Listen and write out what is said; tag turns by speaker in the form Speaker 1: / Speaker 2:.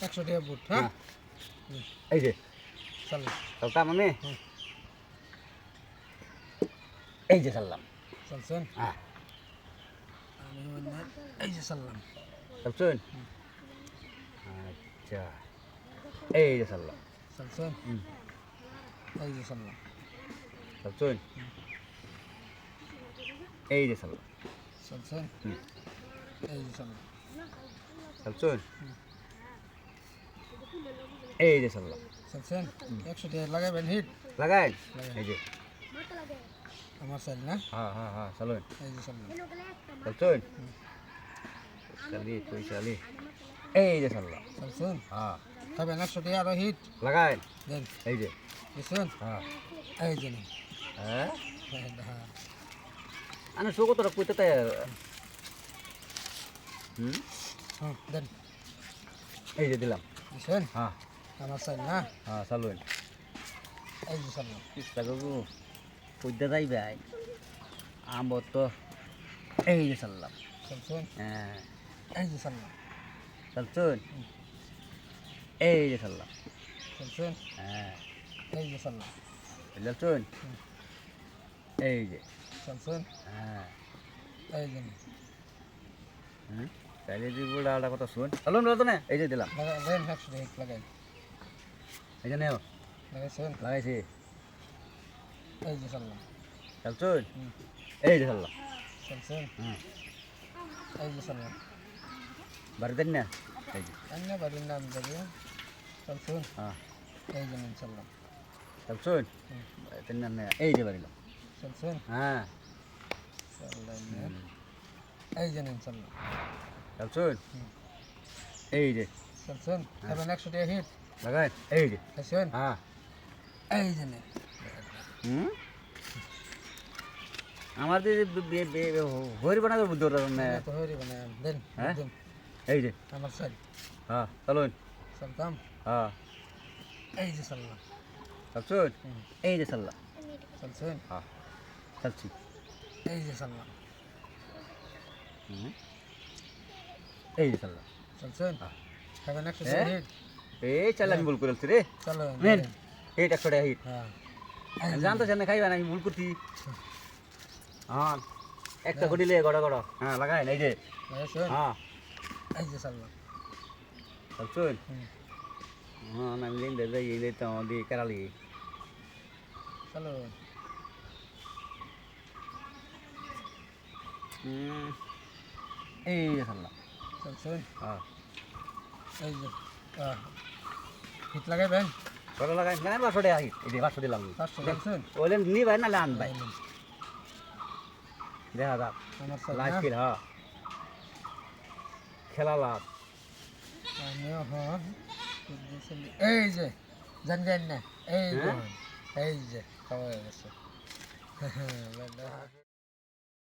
Speaker 1: একশো টাকা বুট হ্যাঁ?
Speaker 2: এই যে।
Speaker 1: চল
Speaker 2: চলতাম আমি? এই যে চললাম
Speaker 1: চলছেন
Speaker 2: হ্যাঁ।
Speaker 1: এই যে চললাম
Speaker 2: চলছুন আচ্ছা। এই যে চললাম
Speaker 1: চলছেন। এই যে চললাম
Speaker 2: চলছুন এই যে চললাম
Speaker 1: চলছেন। এই যে চললাম
Speaker 2: চলছুন। এই যে চললাম
Speaker 1: চলছেন একশো টাকা লাগাবেন হিট।
Speaker 2: লাগাই। এই যে।
Speaker 1: আমার চাল না?
Speaker 2: হ্যাঁ হ্যাঁ হ্যাঁ চলুন
Speaker 1: এই যে চললাম
Speaker 2: চলছুন চালি তুই চালি এই যে চললাম
Speaker 1: চলছেন
Speaker 2: হ্যাঁ।
Speaker 1: খাবেন একশো টাকা আরও হিট।
Speaker 2: লাগাই?
Speaker 1: দেন।
Speaker 2: এই যে।
Speaker 1: বুঝছেন
Speaker 2: হ্যাঁ।
Speaker 1: এই যে।
Speaker 2: হ্যাঁ?
Speaker 1: হ্যাঁ হ্যাঁ।
Speaker 2: আমি শো কত কইতে তাই হুম?
Speaker 1: হুম দেন।
Speaker 2: এই যে দিলাম।
Speaker 1: বুঝছেন
Speaker 2: হ্যাঁ
Speaker 1: আমার চাল না
Speaker 2: হ্যাঁ চলুন
Speaker 1: এই যে চললাম
Speaker 2: চেষ্টা করব যাই ভাই আম্ব তো এই যে চললাম
Speaker 1: চলছেন
Speaker 2: হ্যাঁ
Speaker 1: এই যে চললাম
Speaker 2: চলছুন এই যে চললাম
Speaker 1: চলছেন
Speaker 2: হ্যাঁ
Speaker 1: এই যে চললাম
Speaker 2: চলছুন এই যে
Speaker 1: চলছেন
Speaker 2: হ্যাঁ
Speaker 1: এই যে
Speaker 2: হুম তাইলে দিব ডালটা কথা শুন। চলুন তো না এই যে দিলাম।
Speaker 1: লাগা দেন একশো টাকা হিট
Speaker 2: এই যে নেও।
Speaker 1: লাগাইছেন?
Speaker 2: লাগাইছি।
Speaker 1: এই যে চললাম
Speaker 2: চলছুন এই যে চললাম
Speaker 1: চলছেন এই যে চললাম
Speaker 2: বাড়ি দেন না? এই যে।
Speaker 1: অন্য বাড়ির নাম যাবে চলছেন
Speaker 2: হ্যাঁ।
Speaker 1: এই যে নিন চললাম
Speaker 2: চলছুন
Speaker 1: হুম।
Speaker 2: বাড়ি
Speaker 1: চলছেন
Speaker 2: হ্যাঁ
Speaker 1: চললাম
Speaker 2: হুম।
Speaker 1: এই যে নিন চললাম
Speaker 2: চলছুন
Speaker 1: হুম।
Speaker 2: এই যে
Speaker 1: চলছেন খাবেন একশো টাকা হিট
Speaker 2: লাগাই এই যে
Speaker 1: খাইছেন
Speaker 2: হ্যাঁ
Speaker 1: এই যে নিন
Speaker 2: হুম আমার যে হরি বানা বুদ্ধ না
Speaker 1: এত হরি মানে দেন
Speaker 2: হ্যাঁ?
Speaker 1: দেন
Speaker 2: এই যে
Speaker 1: আমার চাল
Speaker 2: হ্যাঁ চলুন
Speaker 1: চলতাম
Speaker 2: হ্যাঁ
Speaker 1: এই যে চললাম
Speaker 2: চলছুন
Speaker 1: হুম।
Speaker 2: এই যে চললাম
Speaker 1: চলছেন
Speaker 2: হ্যাঁ চলছি
Speaker 1: এই যে চললাম
Speaker 2: হুম। এই যে চললাম
Speaker 1: চলছেন। খাবেন একশো? টাকা হিট
Speaker 2: এই চাল আমি ভুল করেছি রে।
Speaker 1: চলো
Speaker 2: এইট একশো টাকা হিট আমি জানতো না খাইবা না আমি ভুল করছি। হ্যাঁ। একটা করিলে গড় গড়। হ্যাঁ লাগাই এই যে।
Speaker 1: লাগাইছেন
Speaker 2: হ্যাঁ।
Speaker 1: এই যে চললাম
Speaker 2: চলছুন হ্যাঁ আমি লিন দে যাই এই তো দি কেরালি।
Speaker 1: চলো।
Speaker 2: এই যে চললাম
Speaker 1: চলছেন
Speaker 2: হ্যাঁ
Speaker 1: এই যে হিট লাগাইবেন
Speaker 2: কত লাগাই কেন পাঁচশো টাকা হিট এই পাঁচশো দিলাম
Speaker 1: পাঁচশো চলছেন
Speaker 2: ওইলে নি ভাই না লান ভাই। দেখা যাক লাইফ
Speaker 1: না
Speaker 2: কিল হ্যাঁ খেলা লাভ
Speaker 1: এই যে জান জান না এই যে? এই যে খাওয়া